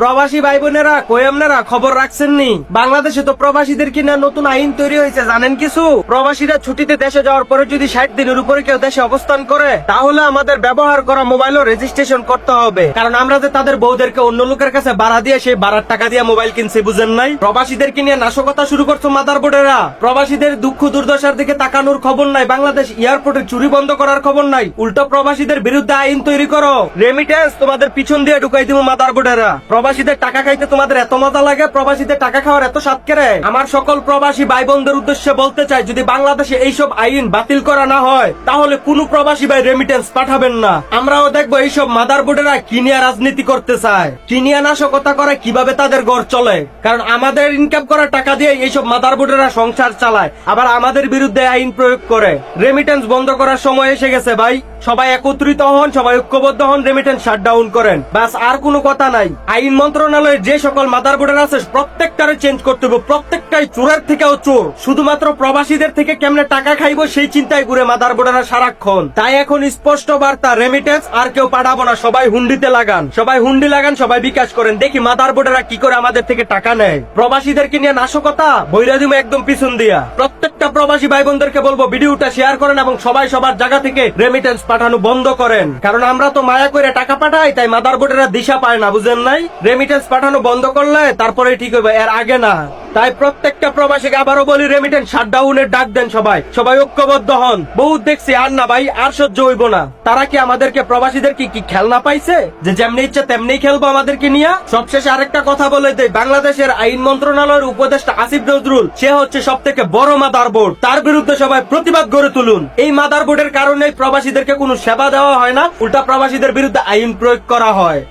প্রবাসী ভাই বোনেরা কই খবর রাখছেন নি বাংলাদেশে তো প্রবাসীদের কিনা নতুন আইন তৈরি হয়েছে, জানেন কিছু? প্রবাসীরা ছুটিতে দেশে যাওয়ার পরে যদি ষাট দিনের উপরে কেউ দেশে অবস্থান করে, তাহলে আমাদের ব্যবহার করা মোবাইলও রেজিস্ট্রেশন করতে হবে। কারণ আমরা যে তাদের বউদেরকে অন্য লোকের কাছে ভাড়া দিয়ে সেই ভাড়ার টাকা দিয়ে মোবাইল কিনছি, বুঝেন নাই? প্রবাসীদের কিনে নাশকতা শুরু করছ মাদার বোর্ডেরা প্রবাসীদের দুঃখ দুর্দশার দিকে তাকানোর খবর নাই, বাংলাদেশ এয়ারপোর্টে চুরি বন্ধ করার খবর নাই। উল্টো প্রবাসীদের বিরুদ্ধে আইন তৈরি করো। রেমিটেন্স তোমাদের পিছন দিয়ে ঢুকাই দিব মাদার বোর্ডেরা প্রবাসীদের টাকা খাইতে তোমাদের এত মজা লাগে? প্রবাসীদের টাকা খাওয়ার এত স্বাদ কেড়ে? আমার সকল প্রবাসী ভাই বোনদের উদ্দেশ্যে বলতে চাই, যদি বাংলাদেশে এইসব আইন বাতিল করা না হয়, তাহলে কোনো প্রবাসী ভাই রেমিটেন্স পাঠাবেন না। আমরাও দেখব এইসব মাদার বোর্ডেরা কিনিয়া রাজনীতি করতে চায়। কিনিয়া নাশকতা করে, কীভাবে তাদের ঘর চলে। কারণ আমাদের ইনকাম করা টাকা দিয়ে এইসব মাদার বোর্ডেরা সংসার চালায়, আবার আমাদের বিরুদ্ধে আইন প্রয়োগ করে। রেমিটেন্স বন্ধ করার সময় এসে গেছে ভাই। সবাই একত্রিত হন, সবাই ঐক্যবদ্ধ হন রেমিটেন্স শাটডাউন করেন। বাস আর কোনো কথা নাই। আইন মন্ত্রণালয়ের যে সকল মাদার বোর্ডের আছে প্রত্যেকটারে চেঞ্জ করতে হবে। প্রত্যেকটাই চোরের থেকেও চোর। শুধুমাত্র প্রবাসীদের থেকে কেমনে টাকা খাইবো, সেই চিন্তায় ঘুরে মাদার বোর্ডেরা সারাক্ষণ। তাই এখন স্পষ্ট বার্তা রেমিটেন্স আর কেউ পাঠাবো না। সবাই হুন্ডিতে লাগান। সবাই হুন্ডি লাগান, সবাই বিকাশ করেন। দেখি মাদার বোর্ডেরা কি করে আমাদের থেকে টাকা নেয়। প্রবাসীদেরকে নিয়ে নাশকতা? বইরা একদম পিছন দিয়া। প্রত্যেকটা প্রবাসী ভাই বোনদেরকে বলব, ভিডিওটা শেয়ার করেন এবং সবাই সবার জায়গা থেকে রেমিটেন্স পাঠানো বন্ধ করেন। কারণ আমরা তো মায়া করে টাকা পাঠাই, তাই মাদার বোর্ডেরা দিশা পায় না, বুঝেন নাই? রেমিটেন্স পাঠানো বন্ধ করলে তারপরে ঠিক হবে এর আগে না। তাই প্রত্যেকটা প্রবাসীকে আবারও বলি রেমিটেন্স শাটডাউনের ডাক দেন সবাই। সবাই ঐক্যবদ্ধ হন। বহুত দেখছি, আর না ভাই, আর সহ্য হইব না। তারা কি আমাদেরকে, প্রবাসীদের কি কি খেলনা পাইছে? যে যেমনি ইচ্ছা তেমনি খেলব আমাদেরকে নিয়ে। সবশেষে আরেকটা কথা বলে দেয় বাংলাদেশের আইন মন্ত্রণালয়ের উপদেষ্টা আসিফ নজরুল, সে হচ্ছে সব থেকে বড় মাদার বোর্ড তার বিরুদ্ধে সবাই প্রতিবাদ গড়ে তুলুন। এই মাদার বোর্ডের কারণে প্রবাসীদেরকে কোনো সেবা দেওয়া হয় না, উল্টা প্রবাসীদের বিরুদ্ধে আইন প্রয়োগ করা হয়।